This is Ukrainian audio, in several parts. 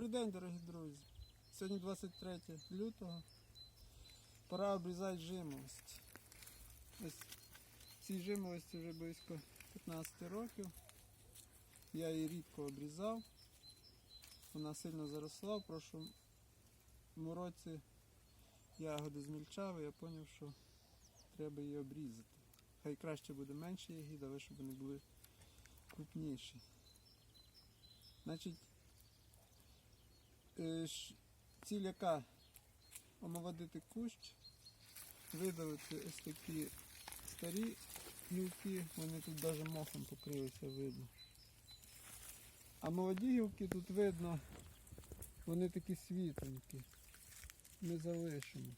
Добрий день, дорогі друзі. Сьогодні 23 лютого. Пора обрізати жимолость. Ось цій жимолості вже близько 15 років. Я її рідко обрізав. Вона сильно заросла. В прошлому році ягоди змільчали, я зрозумів, що треба її обрізати. Хай краще буде менше ягід, але щоб вони були крупніші. Значить, ціль яка омолодити кущ, видалити ось такі старі гілки, вони тут навіть мохом покрилися, видно. А молоді гілки тут видно, вони такі світленькі. Ми залишимо.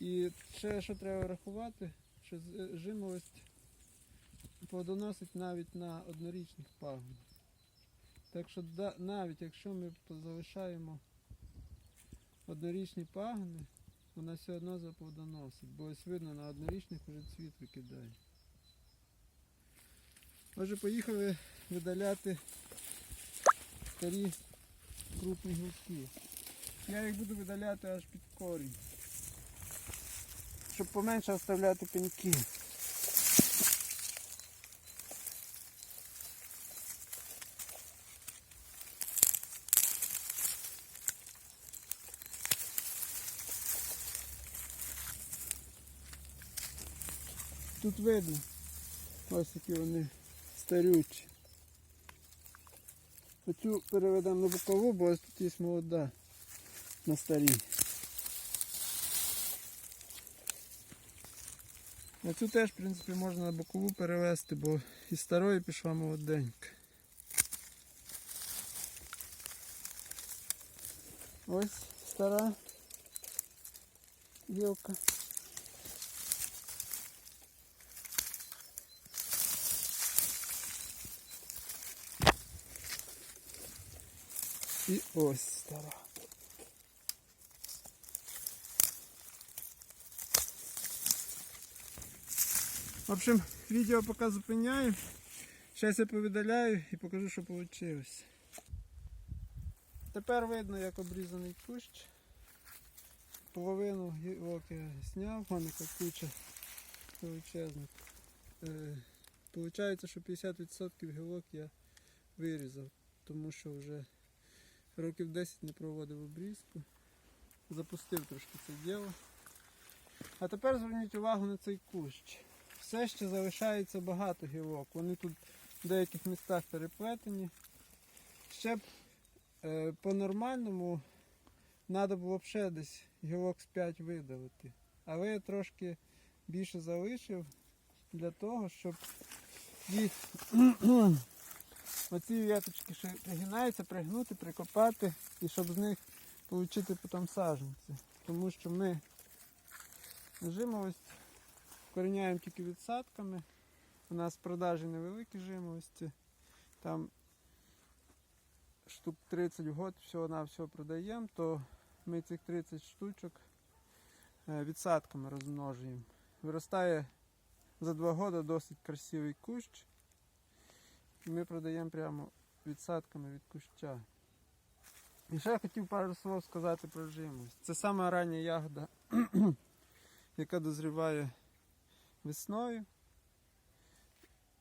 І ще що треба врахувати, що е, жимолость плодоносить навіть на однорічних пагонах. Так що навіть якщо ми залишаємо однорічні пагони, вона все одно заплодоносить, бо ось видно на однорічних вже цвіт викидає. Отже, поїхали видаляти старі крупні гілки. Я їх буду видаляти аж під корінь, щоб поменше оставляти пеньки. Тут видно, ось які вони старючі. Оцю переведемо на бокову, бо ось тут є молода на старій. А цю теж, в принципі, можна на бокову перевести, бо із старої пішла молоденька. Ось стара гілка. І ось стара. В общем, відео поки зупиняю. Зараз я повидаляю і покажу, що вийшло. Тепер видно, як обрізаний кущ. Половину гілок я зняв, в мене куча величезна. Е, Получається, що 50% гілок я вирізав, тому що вже років 10 не проводив обрізку. Запустив трошки це діло. А тепер зверніть увагу на цей кущ. Все ще залишається багато гілок. Вони тут в деяких містах переплетені. Ще б е, по-нормальному треба було б ще десь гілок з 5 видалити. Але я трошки більше залишив для того, щоб їх оці в'яточки ще пригинаються, пригнути, прикопати і щоб з них отримати потім саджанці. Тому що ми жимолость вкоріняємо тільки відсадками. У нас продажі невеликі жимолості. Там штук 30 в год всього на всього продаємо, то ми цих 30 штучок е, відсадками розмножуємо. Виростає за 2 роки досить красивий кущ. І ми продаємо прямо відсадками від куща. І ще я хотів пару слов сказати про жимолость. Це сама рання ягода, яка дозріває весною.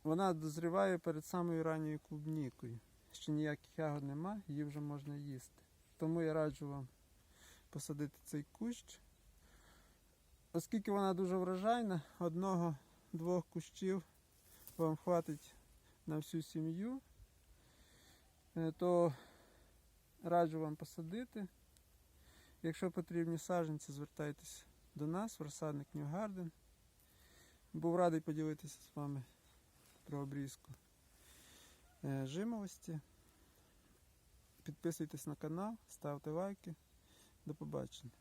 Вона дозріває перед самою ранньою клубнікою. Ще ніяких ягод нема, її вже можна їсти. Тому я раджу вам посадити цей кущ. Оскільки вона дуже врожайна, одного-двох кущів вам хватить на всю сім'ю, е, то раджу вам посадити. Якщо потрібні саджанці, звертайтесь до нас в розсадник New Garden. Був радий поділитися з вами про обрізку е, жимолості. Підписуйтесь на канал, ставте лайки. До побачення.